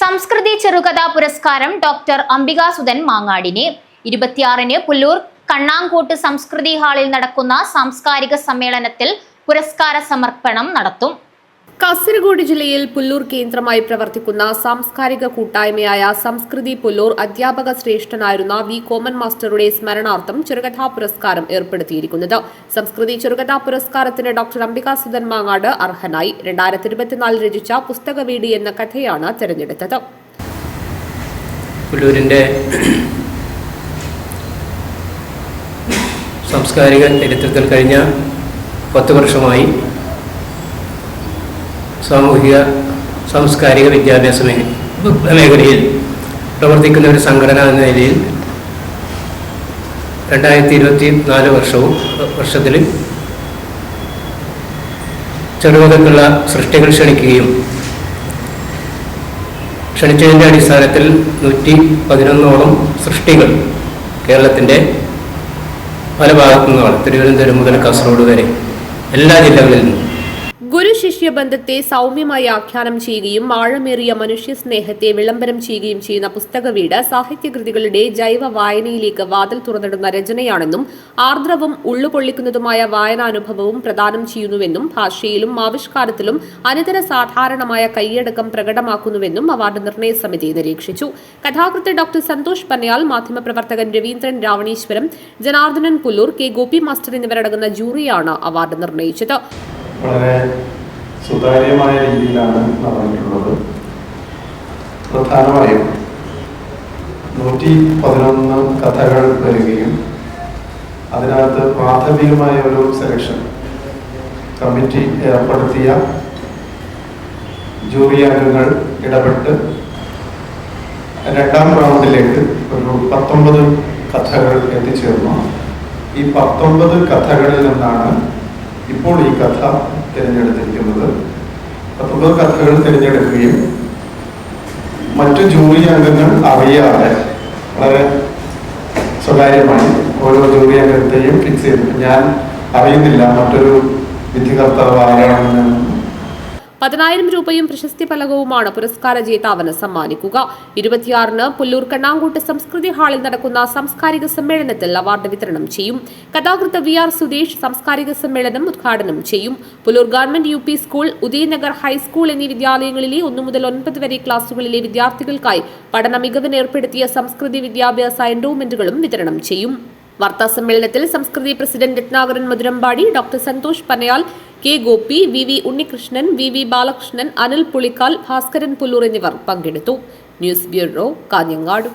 സംസ്കൃതി ചെറുകഥാ പുരസ്കാരം ഡോക്ടർ അംബികാസുധൻ മാങ്ങാടിന്. ഇരുപത്തിയാറിന് പുല്ലൂർ കണ്ണാങ്കോട്ട് സംസ്കൃതി ഹാളിൽ നടക്കുന്ന സാംസ്കാരിക സമ്മേളനത്തിൽ പുരസ്കാര സമർപ്പണം നടത്തും. കാസർഗോഡ് ജില്ലയിൽ പുല്ലൂർ കേന്ദ്രമായി പ്രവർത്തിക്കുന്ന സാംസ്കാരിക കൂട്ടായ്മയായ സംസ്കൃതി പുല്ലൂർ അധ്യാപക ശ്രേഷ്ഠനായിരുന്ന വി കോമൻ മാസ്റ്ററുടെ സ്മരണാർത്ഥം ചെറുകഥാ പുരസ്കാരം ഏർപ്പെടുത്തിയിരിക്കുന്നത്. സംസ്കൃതി ചെറുകഥാ പുരസ്കാരത്തിന് ഡോക്ടർ അംബികാ സുധൻ മാങ്ങാട് അർഹനായി. രണ്ടായിരത്തി ഇരുപത്തിനാലിൽ രചിച്ച പുസ്തകവീടി എന്ന കഥയാണ് തെരഞ്ഞെടുത്തത്. പുല്ലൂരിന്റെ സാംസ്കാരിക ചരിത്രത്തിൽ കഴിഞ്ഞ പത്ത് വർഷമായി സാമൂഹിക സാംസ്കാരിക വിദ്യാഭ്യാസ മേഖലയിൽ പ്രവർത്തിക്കുന്ന ഒരു സംഘടന എന്ന നിലയിൽ രണ്ടായിരത്തി ഇരുപത്തി നാല് വർഷവും വർഷത്തിൽ ചെറുപതക്കുള്ള സൃഷ്ടികൾ ക്ഷണിക്കുകയും ക്ഷണിച്ചതിന്റെ അടിസ്ഥാനത്തിൽ നൂറ്റി പതിനൊന്നോളം സൃഷ്ടികൾ കേരളത്തിന്റെ പല ഭാഗത്തു നിന്നുമാണ് തിരുവനന്തപുരം മുതൽ കാസർഗോഡ് വരെ എല്ലാ ജില്ലകളിൽ നിന്നും. ഗുരു ശിഷ്യ ബന്ധത്തെ സൗമ്യമായി ആഖ്യാനം ചെയ്യുകയും ആഴമേറിയ മനുഷ്യ സ്നേഹത്തെ വിളംബരം ചെയ്യുകയും ചെയ്യുന്ന പുസ്തകവീട് സാഹിത്യകൃതികളുടെ ജൈവ വായനയിലേക്ക് വാതിൽ തുറന്നിടുന്ന രചനയാണെന്നും ആർദ്രവും ഉള്ളുപൊള്ളിക്കുന്നതുമായ വായനാനുഭവവും പ്രദാനം ചെയ്യുന്നുവെന്നും ഭാഷയിലും ആവിഷ്കാരത്തിലും അനിതര സാധാരണമായ കൈയടക്കം പ്രകടമാക്കുന്നുവെന്നും അവാർഡ് നിർണയ സമിതി നിരീക്ഷിച്ചു. കഥാകൃത്ത് ഡോക്ടർ സന്തോഷ് പന്നയാൽ മാധ്യമപ്രവർത്തകൻ രവീന്ദ്രൻ രാവണീശ്വരം ജനാർദ്ദനൻ പുല്ലൂർ കെ ഗോപി മാസ്റ്റർ എന്നിവരടങ്ങുന്ന ജൂറിയാണ് അവാർഡ് നിർണയിച്ചത്. വളരെ സുതാര്യമായ രീതിയിലാണ് നടന്നിട്ടുള്ളത്. പ്രധാനമായും നൂറ്റി പതിനൊന്ന് കഥകൾ വരികയും അതിനകത്ത് പ്രാഥമികമായ ഒരു സെലക്ഷൻ കമ്മിറ്റി ഏർപ്പെടുത്തിയ ജൂറി അംഗങ്ങൾ ഇടപെട്ട് രണ്ടാം റൗണ്ടിലേക്ക് ഒരു പത്തൊമ്പത് കഥകൾ എത്തിച്ചേർന്നു. ഈ പത്തൊമ്പത് കഥകളിൽ നിന്നാണ് ഇപ്പോൾ ഈ കഥ തിരഞ്ഞെടുത്തിരിക്കുന്നത്. പത്തൊമ്പത് കഥകൾ തിരഞ്ഞെടുക്കുകയും മറ്റു ജൂറി അംഗങ്ങൾ അറിയാതെ വളരെ സ്വകാര്യമായി ഓരോ ജൂറി അംഗത്തെയും ഫിക്സ് ചെയ്തു ഞാൻ അറിയുന്നില്ല മറ്റൊരു വിധികർത്താവ് ആരാണെന്ന് പതിനായിരം രൂപയും പ്രശസ്തി ഫലകവുമാണ് പുരസ്കാര ജേതാവിന് സമ്മാനിക്കുക. ഇരുപത്തിയാറിന് പുല്ലൂർ കണ്ണാങ്കൂട്ട് സംസ്കൃതി ഹാളിൽ നടക്കുന്ന സാംസ്കാരിക സമ്മേളനത്തിൽ അവാർഡ് വിതരണം ചെയ്യും. കഥാകൃത്ത് വി ആർ സുധീഷ് സാംസ്കാരിക സമ്മേളനം ഉദ്ഘാടനം ചെയ്യും. Pullur government U P school Udayanagar high school എന്നീ വിദ്യാലയങ്ങളിലെ ഒന്നു മുതൽ ഒൻപത് വരെ ക്ലാസുകളിലെ വിദ്യാർത്ഥികൾക്കായി പഠന മികവിന് ഏർപ്പെടുത്തിയ സംസ്കൃതി വിദ്യാഭ്യാസ എൻഡോമെന്റുകളും വിതരണം ചെയ്യും. വാർത്താ സമ്മേളനത്തിൽ Samskriti president Ratnakaran Madhurampadi doctor Santhosh Panayal K Gopi V V Unnikrishnan V V Balakrishnan Anil Pulikkal Bhaskaran Pullur എന്നിവർ പങ്കെടുത്തു. News bureau Kanhangad.